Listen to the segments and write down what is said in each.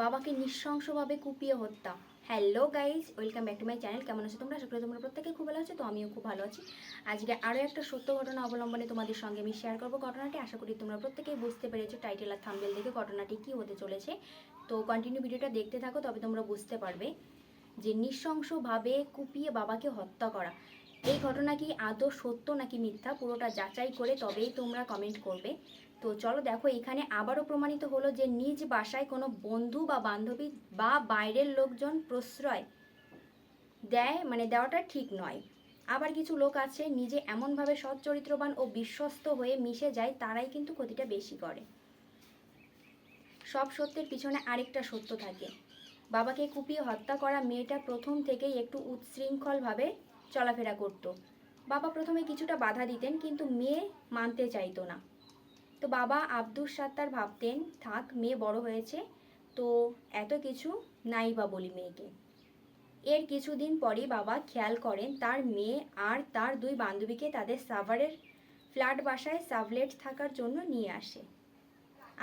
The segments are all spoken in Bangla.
বাবাকে নৃশংসভাবে কুপিয়ে হত্যা। Hello guys welcome back to my channel কেমন আছো তোমরা? আশা করি তোমরা প্রত্যেকে খুব ভালো আছো, তো আমিও খুব ভালো আছি। আজকে আরও একটা সত্য ঘটনা অবলম্বনে তোমাদের সঙ্গে আমি শেয়ার করব ঘটনাটি। আশা করি তোমরা প্রত্যেকেই বুঝতে পেরেছ টাইটেল আর থাম্বেল দেখে ঘটনাটি কী হতে চলেছে। তো কন্টিনিউ ভিডিওটা দেখতে থাকো, তবে তোমরা বুঝতে পারবে যে নৃশংসভাবে কুপিয়ে বাবাকে হত্যা করা। এই ঘটনা কি আদৌ সত্য নাকি মিথ্যা? পুরোটা যাচাই করে তবেই তোমরা কমেন্ট করবে। তো চলো দেখো, এখানে আবারও প্রমাণিত হলো যে নিজ বাসায় কোনো বন্ধু বা বান্ধবী বা বাইরের লোকজন প্রশ্রয় দেয় মানে দেওয়াটা ঠিক নয়। আবার কিছু লোক আছে, নিজে এমনভাবে সৎ চরিত্রবান ও বিশ্বস্ত হয়ে মিশে যায়, তারাই কিন্তু ক্ষতিটা বেশি করে। সব সত্যের পিছনে আরেকটা সত্য থাকে। বাবাকে কুপিয়ে হত্যা করা মেয়েটা প্রথম থেকেই একটু উচ্ছৃঙ্খলভাবে চলাফেরা করত। বাবা প্রথমে কিছুটা বাধা দিতেন, কিন্তু মেয়ে মানতে চাইতো না। তো বাবা আব্দুস সাত্তার ভাবতেন, থাক, মেয়ে বড় হয়েছে, তো এত কিছু নাই বা বলি মেয়েকে। এর কিছুদিন পরই বাবা খেয়াল করেন, তার মেয়ে আর তার দুই বান্ধবীকে তাদের সাভারের ফ্ল্যাট বাসায় সাবলেট থাকার জন্য নিয়ে আসে।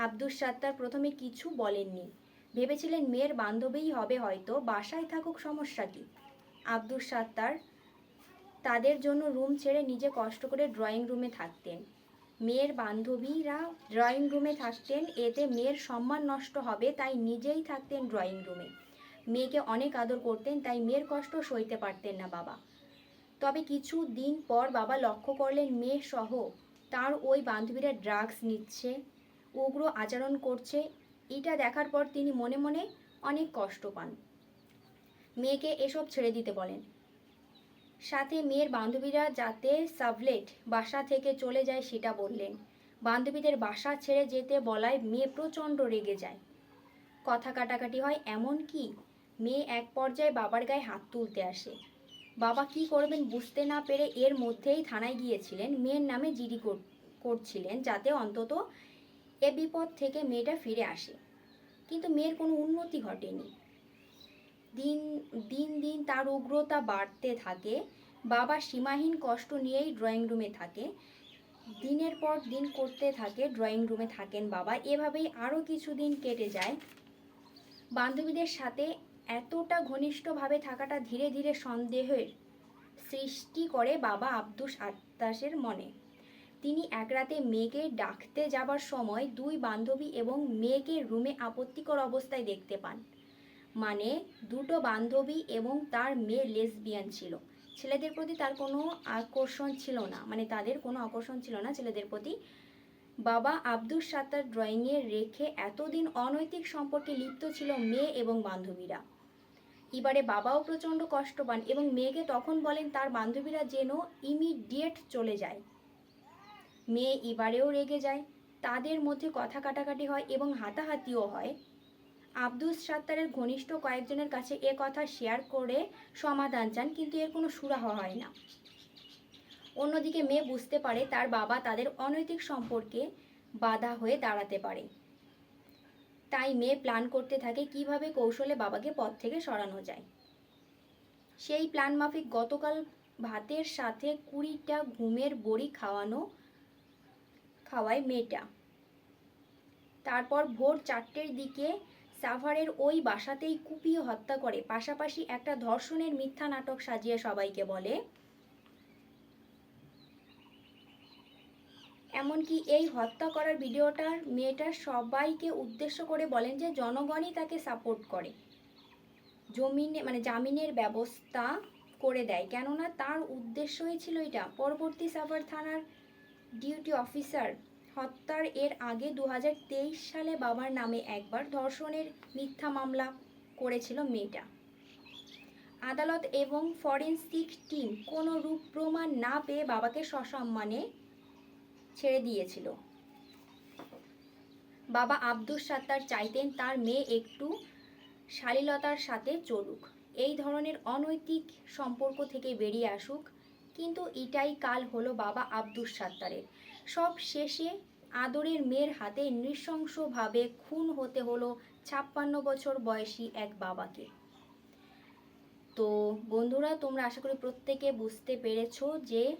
আব্দুস সাত্তার প্রথমে কিছু বলেননি। ভেবেছিলেন মেয়ের বান্ধবীই হবে হয়তো, বাসায় থাকুক সমস্যা কি? আব্দুস সাত্তার তাদের জন্য রুম ছেড়ে নিজে কষ্ট করে ড্রয়িং রুমে থাকতেন। মেয়ের বান্ধবীরা ড্রয়িং রুমে থাকতেন, এতে মেয়ের সম্মান নষ্ট হবে, তাই নিজেই থাকতেন ড্রয়িং রুমে। মেয়েকে অনেক আদর করতেন, তাই মেয়ের কষ্ট সইতে পারতেন না বাবা। তবে কিছু দিন পর বাবা লক্ষ্য করলেন মেয়ে সহ তার ওই বান্ধবীরা ড্রাগস নিচ্ছে, উগ্র আচরণ করছে। এটা দেখার পর তিনি মনে মনে অনেক কষ্ট পান। মেয়েকে এসব ছেড়ে দিতে বলেন। সাথে মেয়ের বান্ধবীরা যাতে সাবলেট বাসা থেকে চলে যায় সেটা বললেন। বান্ধবীদের বাসা ছেড়ে যেতে বলায় মেয়ে প্রচণ্ড রেগে যায়। কথা কাটাকাটি হয় এমন কি? মেয়ে এক পর্যায়ে বাবার গায়ে হাত তুলতে আসে। বাবা কি করবেন বুঝতে না পেরে এর মধ্যেই থানায় গিয়েছিলেন। মেয়ের নামে জিডি কর- করছিলেন যাতে অন্তত এ বিপদ থেকে মেয়েটা ফিরে আসে। কিন্তু মেয়ের কোনো উন্নতি ঘটেনি। দিন দিন দিন তার উগ্রতা বাড়তে থাকে। বাবা সীমাহীন কষ্ট নিয়েই ড্রয়িং রুমে থাকে। দিনের পর দিন করতে থাকে ড্রয়িং রুমে থাকেন বাবা। এভাবেই আরও কিছুদিন কেটে যায়। বান্ধবীদের সাথে এতটা ঘনিষ্ঠভাবে থাকাটা ধীরে ধীরে সন্দেহের সৃষ্টি করে বাবা আব্দুস আত্তাসের মনে। তিনি এক রাতে মেয়েকে ডাকতে যাবার সময় দুই বান্ধবী এবং মেয়েকে রুমে আপত্তিকর অবস্থায় দেখতে পান। মানে দুটো বান্ধবী এবং তার মেয়ে লেসবিয়ান ছিল। ছেলেদের প্রতি তার কোনো আকর্ষণ ছিল না মানে তাদের কোনো আকর্ষণ ছিল না ছেলেদের প্রতি। বাবা আব্দুস সাত্তার ড্রয়িংয়ে রেখে এতদিন অনৈতিক সম্পর্কে লিপ্ত ছিল মেয়ে এবং বান্ধবীরা। এবারে বাবাও প্রচণ্ড কষ্ট পান এবং মেয়েকে তখন বলেন তার বান্ধবীরা যেন ইমিডিয়েট চলে যায়। মেয়ে এবারেও রেগে যায়, তাদের মধ্যে কথা কাটাকাটি হয় এবং হাতাহাতিও হয়। আব্দুস সাত্তারের ঘনিষ্ঠ কয়েকজনের কাছে এ কথা শেয়ার করে সমাধান চান, কিন্তু এর কোনো সুরাহা হয় না। অন্যদিকে মেয়ে বুঝতে পারে তার বাবা তাদের অনৈতিক সম্পর্কে বাধা হয়ে দাঁড়াতে পারে। তাই মেয়ে প্ল্যান করতে থাকে কীভাবে কৌশলে বাবাকে পথ থেকে সরানো যায়। সেই প্ল্যান মাফিক গতকাল ভাতের সাথে কুড়িটা ঘুমের বড়ি খাওয়ানো, খাওয়ায় মেয়েটা। তারপর ভোর চারটের দিকে সাভারের ওই বাসাতেই কুপিয়ে হত্যা করে। পাশাপাশি একটা ধর্ষণের মিথ্যা নাটক সাজিয়ে সবাইকে বলে। এমনকি এই হত্যা করার ভিডিওটার মেয়েটা সবাইকে উদ্দেশ্য করে বলেন যে জনগণই তাকে সাপোর্ট করে। জমিনে মানে জামিনের ব্যবস্থা করে দেয়। কেননা তার উদ্দেশ্যই ছিল এটা। পরবর্তী সাভার থানার ডিউটি অফিসার হত্যার এর আগে দু হাজার তেইশ সালে বাবার নামে একবার ধর্ষণের মিথ্যা মামলা করেছিল মেয়েটা। আদালত এবং ফরেন্সিক টিম কোনো রূপ প্রমাণ না পেয়ে বাবাকে সসম্মানে ছেড়ে দিয়েছিল। বাবা আব্দুস সাত্তার চাইতেন তার মেয়ে একটু শালীলতার সাথে চলুক। এই ধরনের অনৈতিক সম্পর্ক থেকে বেরিয়ে আসুক, কিন্তু এটাই কাল হলো বাবা আব্দুস সাত্তারের। সব শেষে আদরের মেয়ের হাতে নৃশংসভাবে খুন হতে হলো ছাপ্পান্ন বছর বয়সী এক বাবাকে। তো বন্ধুরা, তোমরা আশা করি প্রত্যেকে বুঝতে পেরেছ যে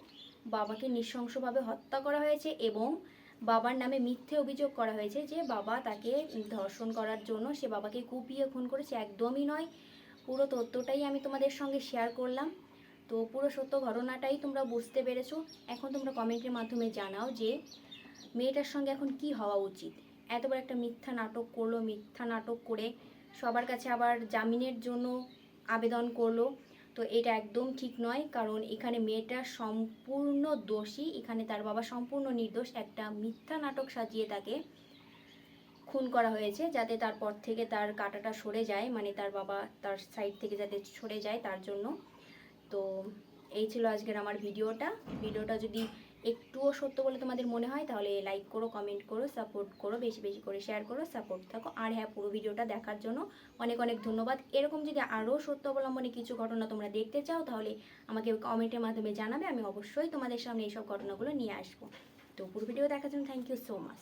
বাবাকে নৃশংসভাবে হত্যা করা হয়েছে এবং বাবার নামে মিথ্যে অভিযোগ করা হয়েছে যে বাবা তাকে ধর্ষণ করার জন্য, সে বাবাকে কুপিয়ে খুন করেছে। একদমই নয়। পুরো তথ্যটাই আমি তোমাদের সঙ্গে শেয়ার করলাম। তো পুরো সত্য ঘটনাটাই তোমরা বুঝতে পেরেছ। এখন তোমরা কমেন্টের মাধ্যমে জানাও যে মেয়েটার সঙ্গে এখন কি হওয়া উচিত। এত বড় একটা মিথ্যা নাটক করল, মিথ্যা নাটক করে সবার কাছে আবার জামিনের জন্য আবেদন করল। তো এটা একদম ঠিক নয়, কারণ এখানে মেয়েটা সম্পূর্ণ দোষী, এখানে তার বাবা সম্পূর্ণ নির্দোষ। একটা মিথ্যা নাটক সাজিয়ে তাকে খুন করা হয়েছে যাতে তারপর থেকে তার কাটাটা সরে যায় মানে তার বাবা তার সাইড থেকে যাতে সরে যায় তার জন্য। তো এই ছিল আজকের আমার ভিডিওটা। ভিডিওটা যদি একটুও সত্য বলে তোমাদের মনে হয়, তাহলে লাইক করো কমেন্ট করো সাপোর্ট করো, বেশি বেশি করে শেয়ার করো সাপোর্ট থাকো। আর হ্যাঁ পুরো ভিডিওটা দেখার জন্য অনেক অনেক ধন্যবাদ। এরকম যদি আরও সত্য অবলম্বনে কিছু ঘটনা তোমরা দেখতে চাও, তাহলে আমাকে কমেন্টের মাধ্যমে জানাবে। আমি অবশ্যই তোমাদের সামনে এইসব ঘটনাগুলো নিয়ে আসব। তো পুরো ভিডিও দেখার জন্য থ্যাংক ইউ সো মাচ